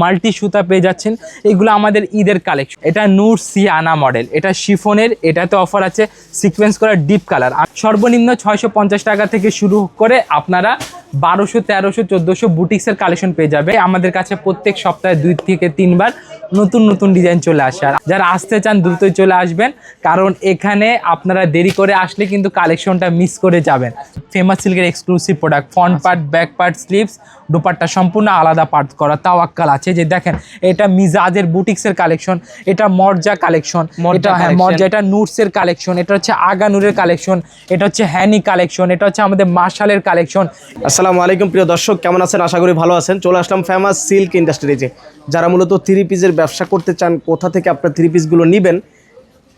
Multi সুতা পেয়ে যাচ্ছেন। এগুলো আমাদের ঈদের কালেকশন এটা নূর সি আনা মডেল এটা শিফনের, এটাতে অফার আছে সিকোয়েন্স করা ডিপ কালার সর্বনিম্ন ছয়শো পঞ্চাশ টাকা থেকে শুরু করে আপনারা বারোশো, তেরোশো, চোদ্দোশো বুটিক্সের কালেকশন পেয়ে যাবে। আমাদের কাছে প্রত্যেক সপ্তাহে দুই থেকে তিনবার নতুন নতুন ডিজাইন চলে আসে। আর যারা আসতে চান দ্রুতই চলে আসবেন। কারণ এখানে আপনারা দেরি করে আসলে কিন্তু কালেকশনটা মিস করে যাবেন। ফেমাস সিল্কের exclusive product front part back part sleeves dupatta সম্পূর্ণ আলাদা পার্ট করা তাওয়াক্কাল আছে। যে দেখেন এটা মিজাজের বুটিক্সের কালেকশন এটা মর্জা কালেকশন মর্জা এটা হ্যাঁ। মর্জা এটা নুটসের কালেকশন এটা হচ্ছে আগানুরের কালেকশন এটা হচ্ছে হ্যানি কালেকশন এটা হচ্ছে আমাদের মার্শালের কালেকশন আসসালামু আলাইকুম প্রিয় দর্শক কেমন আছেন? আশা করি ভালো আছেন। চলে আসলাম ফেমাস সিল্ক ইন্ডাস্ট্রিজে যারা মূলত থ্রি পিসের ব্যবসা করতে চান, কোথা থেকে আপনার থ্রি পিসগুলো নেবেন,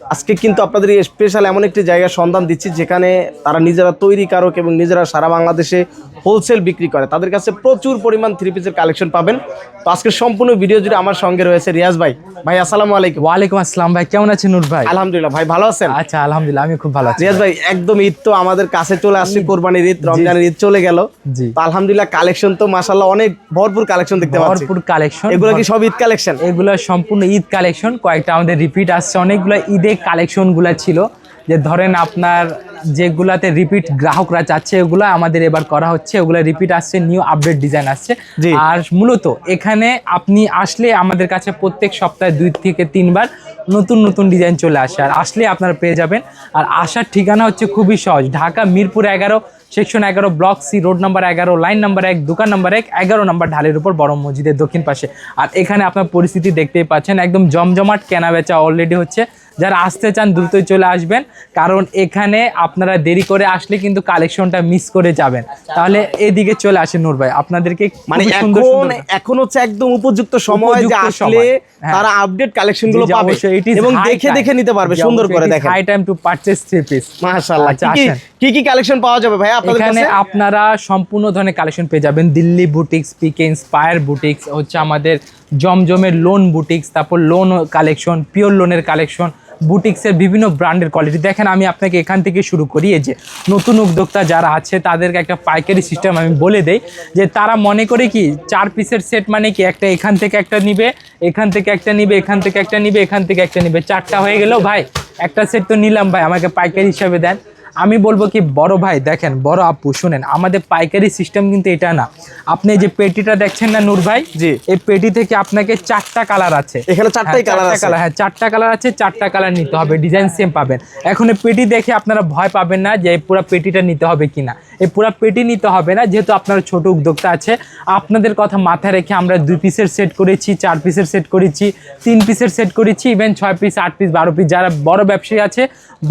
আজকে কিন্তু আপনাদের স্পেশাল এমন একটি জায়গার সন্ধান দিচ্ছি যেখানে তারা নিজেরা তৈরি কারক এবং নিজেরা সারা বাংলাদেশে হোলসেল বিক্রি করে। তাদের কাছে প্রচুর পরিমাণ থ্রি পিসের কালেকশন পাবেন। তো আজকের সম্পূর্ণ ভিডিও জুড়ে আমার সঙ্গে রয়েছে রিয়াজ ভাই। ভাই আসসালামু আলাইকুম। ওয়ালাইকুম আসসালাম ভাই কেমন আছেন নূর ভাই? আলহামদুলিল্লাহ ভাই ভালো আছেন? আচ্ছা আলহামদুলিল্লাহ আমি খুব ভালো আছি। রিয়াজ ভাই একদম ঈদ তো আমাদের কাছে চলে আসছে কোরবানির ঈদ রমজানের ঈদ চলে গেল। তো আলহামদুলিল্লাহ কালেকশন তো মাশাআল্লাহ অনেক ভরপুর কালেকশন দেখতে পাচ্ছি। ভরপুর কালেকশন এগুলো কি সব ঈদ কালেকশন এগুলো সম্পূর্ণ ঈদ কালেকশন কয়েকটা আমাদের রিপিট আসছে। অনেকগুলো ঈদের কালেকশনগুলো ছিল। যে ধরেন আপনার যেগুলাতে রিপিট গ্রাহকরা চাচ্ছে ওগুলো আমাদের এবার করা হচ্ছে। ওগুলো রিপিট আসছে নিউ আপডেট ডিজাইন আসছে। আর মূলত এখানে আপনি আসলে আমাদের কাছে প্রত্যেক সপ্তাহে দুই থেকে তিনবার নতুন নতুন ডিজাইন চলে আসে। আর আসলে আপনারা পেয়ে যাবেন। আর আসার ঠিকানা হচ্ছে খুবই সহজ। ঢাকা মিরপুর এগারো সেকশন এগারো ব্লক সি রোড নাম্বার এগারো লাইন নাম্বার এক দোকান নাম্বার এক এগারো নাম্বার ঢালের উপর বড় মসজিদের দক্ষিণ পাশে। আর এখানে আপনার পরিস্থিতি দেখতেই পাচ্ছেন একদম জমজমাট কেনা বেচা অলরেডি হচ্ছে। যারা আসতে চান দ্রুতই চলে আসবেন। কারণ এখানে আপনারা দেরি করে আসলে কিন্তু কালেকশনটা মিস করে যাবেন। তাহলে এদিকে চলে আসেন নূর ভাই। আপনাদেরকে মানে এখন এখন হচ্ছে একদম উপযুক্ত সময় যে আসলে হ্যাঁ। তারা আপডেট কালেকশনগুলো পাবে। এবং দেখে দেখে নিতে পারবে সুন্দর করে দেখেন। high time to purchase three piece। মাশাআল্লাহ। আচ্ছা, কি কি- কালেকশন পাওয়া যাবে ভাই আপনাদের এখানে কাছে? আপনারা সম্পূর্ণ ধরনের কালেকশন পেয়ে যাবেন। Delhi boutiques PK inspire boutiques হচ্ছে আমাদের জমজমের লোন বুটিক্স তারপর লোন কালেকশন পিওর লোনের কালেকশন বুটিক্সের বিভিন্ন ব্র্যান্ডের কোয়ালিটি দেখেন, আমি আপনাকে এখান থেকে শুরু করি। এই যে নতুন উদ্যোক্তা যারা আছে, তাদেরকে একটা পাইকারি সিস্টেম আমি বলে দেই যে তারা মনে করে কি, চার পিসের সেট মানে কি, একটা এখান থেকে একটা নিবে, এখান থেকে একটা নিবে, এখান থেকে একটা নিবে, এখান থেকে একটা নিবে। চারটা হয়ে গেল ভাই, একটা সেট তো নিলাম ভাই, আমাকে পাইকারি হিসাবে দেন। আমি বলব কি বড় ভাই দেখেন বড় আপু শুনেন আমাদের পাইকারি সিস্টেম কিন্তু এটা না। আপনি যে পেটিটা দেখছেন না নূর ভাই? জি। এই পেটি থেকে আপনাকে চারটা কালার আছে? এখানে চারটাই হ্যাঁ, কালার আছে। কালার হ্যাঁ চারটা কালার আছে চারটা কালার নিতে হবে ডিজাইন সেম পাবেন। এখন এই পেটি দেখে আপনারা ভয় পাবেন না যে পুরো পেটিটা নিতে হবে কিনা। এই পুরো পেটি নিতে হবে না, যেহেতু আপনার ছোট উদ্যোক্তা আছে। আপনাদের কথা মাথায় রেখে আমরা দুই পিসের সেট করেছি, চার পিসের সেট করেছি, তিন পিসের সেট করেছি ইভেন ছয় পিস, আট পিস, বারো পিস, যারা বড় ব্যবসায়ী আছে,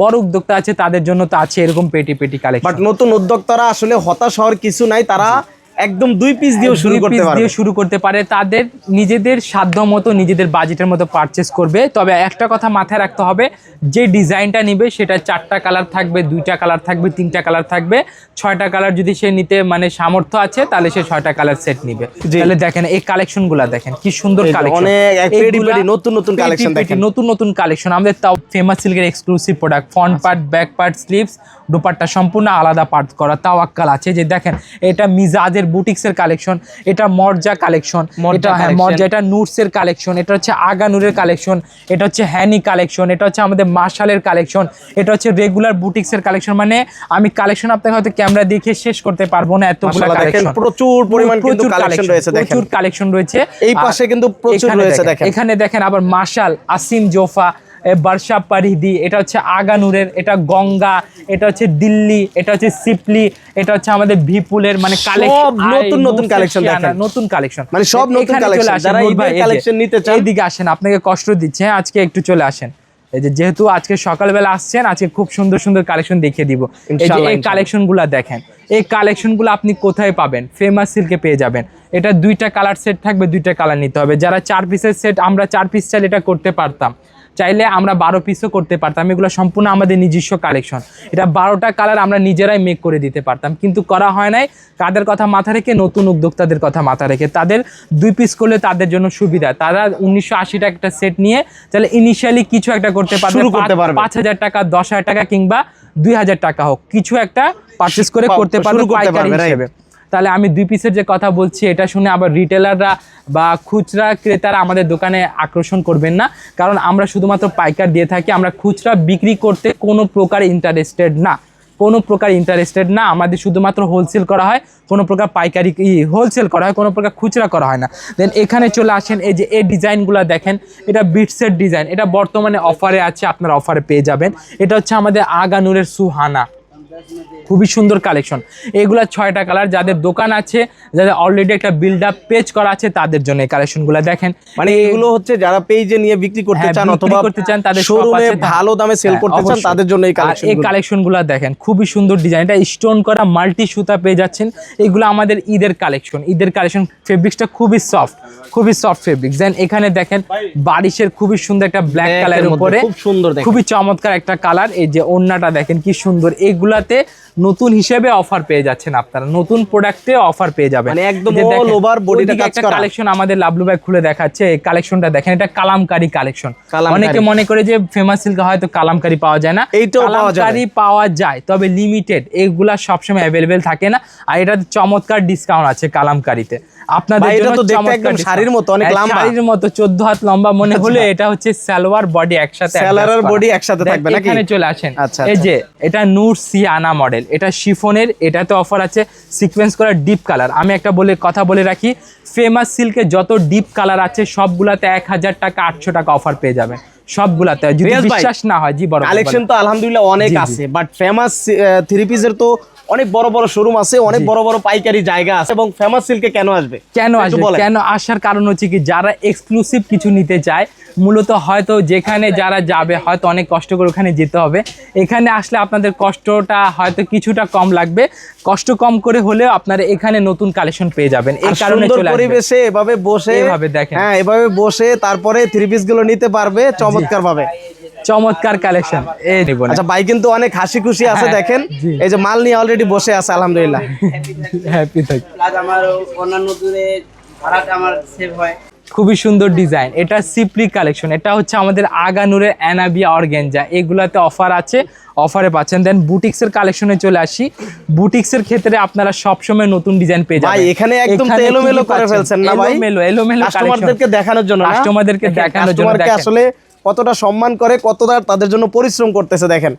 বড় উদ্যোক্তা আছে, তাদের জন্য তো আছে এরকম পেটি পেটি বাট নতুন উদ্যোক্তারা আসলে হতাশ হওয়ার কিছু নাই, তারা একদম দুই পিস দিয়েও শুরু করতে পারবে। দিয়ে শুরু করতে পারে। তাদের নিজেদের সাধ্য মতো নিজেদের বাজেটের মতো পারচেস করবে। তবে একটা কথা মাথায় রাখতে হবে যে ডিজাইনটা নিবে সেটা চারটা কালার থাকবে দুইটা কালার থাকবে তিনটা কালার থাকবে। ছয়টা কালার যদি সে নিতে মানে সামর্থ্য আছে তাহলে সে ছয়টা কালার সেট নিবে। তাহলে দেখেন এই কালেকশনগুলো দেখেন কি সুন্দর কালেকশন নতুন নতুন কালেকশন দেখেন। নতুন নতুন কালেকশন আমাদের তাও ফেমাস সিল্কের exclusive product front part back part sleeves dupatta সম্পূর্ণ আলাদা পার্ট করা তাও তাওয়াক্কাল আছে। যে দেখেন এটা মিজাজের বুটিক্সের কালেকশন এটা মর্জা কালেকশন মর্জা এটা হ্যাঁ। মর্জা এটা নুটসের কালেকশন এটা হচ্ছে আগানুরের কালেকশন এটা হচ্ছে হ্যানি কালেকশন এটা হচ্ছে আমাদের মার্শালের কালেকশন এটা হচ্ছে রেগুলার বুটিক্সের কালেকশন মানে আমি কালেকশন আপনাকে হয়তো ক্যামেরা দেখে শেষ করতে পারব না কালেকশন প্রচুর পরিমাণ কিন্তু collection রয়েছে, দেখেন। প্রচুর কালেকশন রয়েছে এই পাশে কিন্তু প্রচুর রয়েছে, দেখেন। এখানে দেখেন আবার মার্শাল আসিম জোফা বার্ষা পারিদি এটা হচ্ছে আগানুরের এটা গঙ্গা এটা হচ্ছে দিল্লি এটা হচ্ছে সিপলি এটা হচ্ছে আমাদের ভিপুলের মানে কালেকশন নতুন নতুন কালেকশন দেখেন। নতুন কালেকশন মানে সব নতুন যারা collection নিতে চান- এইদিকে আসেন আপনাকে কষ্ট দিচ্ছে হ্যাঁ, আজকে একটু চলে আসেন। এই যে যেহেতু আজকে সকালবেলা আসছেন আজকে খুব সুন্দর সুন্দর কালেকশন দেখিয়ে দিব। এই কালেকশনগুলো দেখেন এই কালেকশনগুলো আপনি কোথায় পাবেন? ফেমাস সিল্কে পেয়ে যাবেন। এটা দুইটা কালার সেট থাকবে দুইটা কালার নিতে হবে। যারা চার পিসের সেট আমরা চার পিস চাইলে এটা করতে পারতাম। চাইলে আমরা বারো পিসও করতে পারতাম। এগুলো সম্পূর্ণ আমাদের নিজস্ব কালেকশন এটা বারোটা কালার আমরা নিজেরাই মেক করে দিতে পারতাম। কিন্তু করা হয় নাই। কাদের কথা মাথা রেখে নতুন উদ্যোক্তাদের কথা মাথা রেখে। তাদের দুই পিস করলে তাদের জন্য সুবিধা। তারা উনিশশো আশিটা একটা সেট নিয়ে তাহলে ইনিশিয়ালি কিছু একটা করতে পারবে। শুরু করতে পাঁচ- পারবে। পাঁচ হাজার টাকা দশ হাজার টাকা কিংবা দুই হাজার টাকা হোক। কিছু একটা পারচেস করে করতে পারবে পাইকারি হিসেবে। তাহলে আমি দুই পিসের যে কথা বলছি, এটা শুনে আবার রিটেলাররা বা খুচরা ক্রেতারা আমাদের দোকানে আকর্ষণ করবেন না। কারণ আমরা শুধুমাত্র পাইকার দিয়ে থাকি, আমরা খুচরা বিক্রি করতে কোনো প্রকার ইন্টারেস্টেড না। কোনো প্রকার ইন্টারেস্টেড না, আমাদের শুধুমাত্র হোলসেল করা হয়, কোনো প্রকার পাইকারি হোলসেল করা হয়, কোনো প্রকার খুচরা করা হয় না। দেন এখানে চলে আসেন, এই যে এই ডিজাইনগুলো দেখেন, এটা বিটসের ডিজাইন, এটা বর্তমানে অফারে আছে, আপনারা অফারে পেয়ে যাবেন। এটা হচ্ছে আমাদের আগানুরের সুহানা। খুবই সুন্দর কালেকশন। এগুলা ছয়টা কালার যাদের দোকান আছে যাদের অলরেডি একটা বিল্ড আপ পেজ করা আছে তাদের জন্য এই কালেকশনগুলো দেখেন। মানে এগুলো হচ্ছে যারা পেজে নিয়ে বিক্রি করতে হ্যাঁ, চান অথবা করতে চান, তাদের শোরুমে ভালো দামে সেল হ্যাঁ, করতে চান তাদের জন্য এই আর এই কালেকশন কালেকশনগুলো দেখেন খুবই সুন্দর ডিজাইন এটা স্টোন করা মাল্টি সুতা পেয়ে যাচ্ছেন। এগুলো আমাদের ঈদের কালেকশন। ঈদের কালেকশন ফেব্রিক্সটা খুবই সফট খুবই সফট ফেব্রিক্স দেন এখানে দেখেন বারিশের খুবই সুন্দর একটা ব্ল্যাক কালারের উপরে খুব সুন্দর খুবই চমৎকার একটা কালার এই যে ওন্নাটা দেখেন কি সুন্দর। এগুলাতে নতুন হিসেবে অফার পেয়ে যাচ্ছেন আপনারা। নতুন প্রোডাক্টে অফার পেয়ে যাবেন। মানে একদম এই কাজ করা। কালেকশন আমাদের লাভলু ব্যাগ খুলে দেখাচ্ছে এই কালেকশনটা দেখেন এটা কালামকারী কালেকশন অনেকে মনে করে যে ফেমাস সিল্ক হয়তো কালামকারী পাওয়া যায় না। এইটাও পাওয়া। কালামকারী পাওয়া যায় তবে লিমিটেড এগুলা সবসময় অ্যাভেলেবেল থাকে না। আর এটা চমৎকার ডিসকাউন্ট আছে কালামকারিতে। আপনাদের এটা তো দেখতে একদম শাড়ির মতো, অনেক হ্যাঁ, লম্বা। শাড়ির মতো চোদ্দ হাত লম্বা মনে হলে এটা হচ্ছে সালোয়ার বডি একসাথে আর করা। একসাথে থাকবে নাকি? এখানে চলে আসেন আচ্ছা, এই আচ্ছা। যে এটা নূর সিয়ানা মডেল এটা শিফনের এটাতে অফার আছে সিকোয়েন্স করা ডিপ কালার আমি একটা বলে কথা বলে রাখি ফেমাস সিল্কে যত ডিপ কালার আছে সবগুলাতে এক হাজার টাকা আটশো টাকা অফার পেয়ে যাবেন সবগুলাতে যদি বিশ্বাস না হয় জি বড় কালেকশন তো আলহামদুলিল্লাহ অনেক। আছে বাট ফেমাস থ্রি পিসের তো অনেক বড় বড় শোরুম আছে অনেক বড় বড় পাইকারি জায়গা আছে এবং ফেমাস সিল্কে কেন আসবে? কেন আসবে। কেন আসার কারণ হচ্ছে কি যারা এক্সক্লুসিভ কিছু নিতে চায় মূলত হয়তো যেখানে যারা যাবে হয়তো অনেক কষ্ট করে ওখানে যেতে হবে। এখানে আসলে আপনাদের কষ্টটা হয়তো কিছুটা কম লাগবে। কষ্ট কম করে হলেও আপনারা এখানে নতুন কালেকশন পেয়ে যাবেন। এই কারণে পরিবেশে এভাবে বসে এভাবে দেখেন। হ্যাঁ এভাবে বসে তারপরে থ্রি পিসগুলো নিতে পারবে চমৎকার ভাবে চমৎকার কালেকশন এই নিব আচ্ছা ভাই কিন্তু অনেক হাসি খুশি আছে হ্যাঁ, দেখেন। এই যে মাল নিয়ে অলরেডি বসে আছে আলহামদুলিল্লাহ। হ্যাপি থাকি। প্লাস আমার অন্যান্য দূরে ভাড়াটা আমার সেভ হয়। খুবই সুন্দর ডিজাইন এটা সিপ্লি কালেকশন এটা হচ্ছে আমাদের আগানুরের অ্যানাবিয়া অর্গেঞ্জা এগুলাতে অফার আছে। অফারে পাচ্ছেন। দেন বুটিক্সের কালেকশনে চলে আসি। বুটিক্সের ক্ষেত্রে আপনারা সবসময় নতুন ডিজাইন পেয়ে যাবেন। ভাই এখানে একদম এলোমেলো করে ফেলছেন না ভাই? এলোমেলো এলোমেলো কাস্টমারদেরকে দেখানোর জন্য না? কাস্টমারদেরকে দেখানোর জন্য আসলে কতটা সম্মান করে কতটা তাদের জন্য পরিশ্রম করতেছে দেখেন।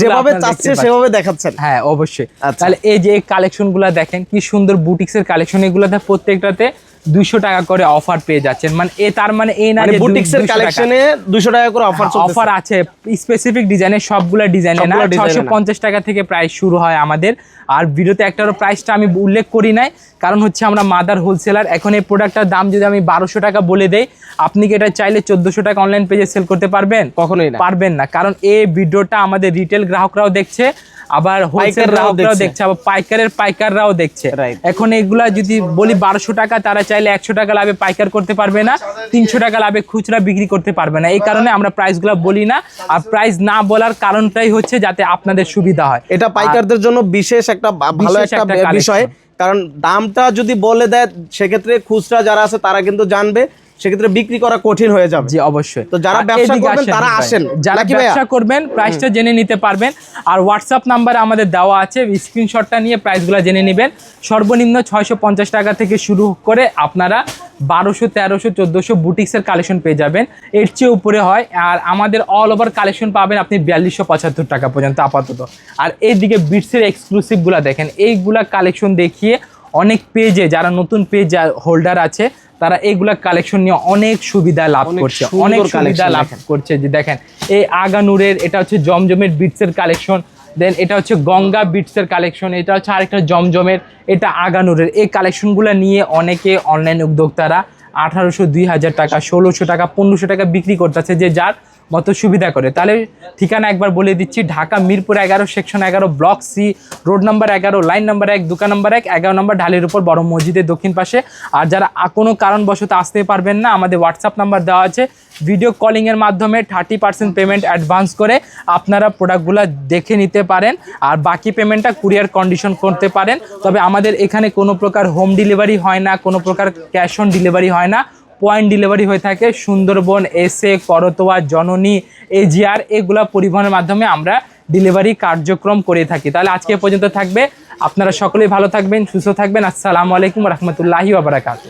যেভাবে চাচ্ছে সেভাবে দেখাচ্ছেন। হ্যাঁ অবশ্যই। আচ্ছা। তাহলে এই যে কালেকশনগুলা দেখেন কি সুন্দর বুটিক্স এর কালেকশন এগুলাতে প্রত্যেকটাতে। দুইশো টাকা করে অফার পেয়ে যাচ্ছেন। মানে এ তার মানে এই না যে দু- বুটিক্স এর 200 টাকা। কালেকশনে 200 টাকা করে অফার অফার আছে। স্পেসিফিক ডিজাইনের সবগুলা ডিজাইনে না। ছশো পঞ্চাশ টাকা থেকে প্রাইস শুরু হয় আমাদের। আর ভিডিওতে একটারও প্রাইসটা আমি উল্লেখ করি নাই। কারণ হচ্ছে আমরা মাদার হোলসেলার এখন এই প্রোডাক্টটার দাম যদি আমি বারোশো টাকা বলে দেই আপনি কি এটা চাইলে চোদ্দশো টাকা অনলাইন পেজে সেল করতে পারবেন? কখনোই পারবেন না। কারণ এই ভিডিওটা আমাদের রিটেল গ্রাহকরাও দেখছে। আবার হোলসেল পাইকাররাও গ্রাহকরাও দেখছে। আবার পাইকারের পাইকাররাও দেখছে। এখন এগুলা যদি বলি বারোশো টাকা তারা চাইলে একশো টাকা লাভে পাইকার করতে পারবে না তিনশো টাকা লাভে খুচরা বিক্রি করতে পারবে না। এই কারণে আমরা প্রাইসগুলো বলি না। আর প্রাইস না বলার কারণটাই হচ্ছে যাতে আপনাদের সুবিধা হয়। এটা পাইকারদের জন্য বিশেষ একটা ভালো একটা। বিষয়। কারণ দামটা যদি বলে দেয় সেক্ষেত্রে খুচরা যারা আছে তারা কিন্তু জানবে। সেক্ষেত্রে বিক্রি করা কঠিন হয়ে যাবে। জি অবশ্যই। তো যারা ব্যবসা করবেন তারা আসেন। যারা ভাইয়া? ব্যবসা করবেন প্রাইসটা জেনে নিতে পারবেন। আর হোয়াটসঅ্যাপ নাম্বার আমাদের দেওয়া আছে স্ক্রিনশটটা নিয়ে প্রাইসগুলো জেনে নেবেন। সর্বনিম্ন ছয়শো পঞ্চাশ টাকা থেকে শুরু করে আপনারা বারোশো তেরোশো চোদ্দোশো বুটিক্সের কালেকশন পেয়ে যাবেন। এর চেয়ে উপরে হয় আর আমাদের অল ওভার কালেকশন পাবেন আপনি বিয়াল্লিশশো পঁচাত্তর টাকা পর্যন্ত আপাতত। আর এইদিকে বিটসের এক্সক্লুসিভগুলো দেখেন এইগুলা কালেকশন দেখিয়ে অনেক পেজে যারা নতুন পেজ হোল্ডার আছে তারা এইগুলা কালেকশন নিয়ে অনেক সুবিধা লাভ করছে। অনেক সুবিধা লাভ করছে যে দেখেন এই আগানুরের এটা হচ্ছে জমজমের বিটসের কালেকশন দেন এটা হচ্ছে গঙ্গা বিটসের কালেকশন এটা হচ্ছে আরেকটা জমজমের এটা আগানুরের। এই কালেকশনগুলো নিয়ে অনেকে অনলাইন উদ্যোক্তারা আঠারোশো দুই হাজার টাকা ষোলোশো টাকা পনেরোশো টাকা বিক্রি করতেছে যে যার মতো সুবিধা করে। তাহলে ঠিকানা একবার বলে দিচ্ছি, ঢাকা মিরপুর এগারো, সেকশন এগারো, ব্লক সি রোড নাম্বার এগারো, লাইন নাম্বার এক, দোকান নাম্বার এক, এগারো নাম্বার ঢালের উপর বড় মসজিদের দক্ষিণ পাশে। আর যারা কোনো কারণবশত আসতে পারবেন না, আমাদের হোয়াটসঅ্যাপ নাম্বার দেওয়া আছে। ভিডিও কলিংয়ের মাধ্যমে থার্টি পার্সেন্ট পেমেন্ট অ্যাডভান্স করে আপনারা প্রোডাক্টগুলো দেখে নিতে পারেন। আর বাকি পেমেন্টটা কুরিয়ার কন্ডিশন করতে পারেন। তবে আমাদের এখানে কোনো প্রকার হোম ডেলিভারি হয় না, কোনো প্রকার ক্যাশ অন ডেলিভারি হয় না। পয়েন্ট ডেলিভারি হয়ে থাকে সুন্দরবন এসে করতোয়া, জননী এজিআর এগুলা পরিবহনের মাধ্যমে আমরা ডেলিভারি কার্যক্রম করে থাকি। তাহলে আজকে পর্যন্ত থাকবে। আপনারা সকলেই ভালো থাকবেন, সুস্থ থাকবেন। আসসালামু আলাইকুম রহমতুল্লাহি ওবরাকাতু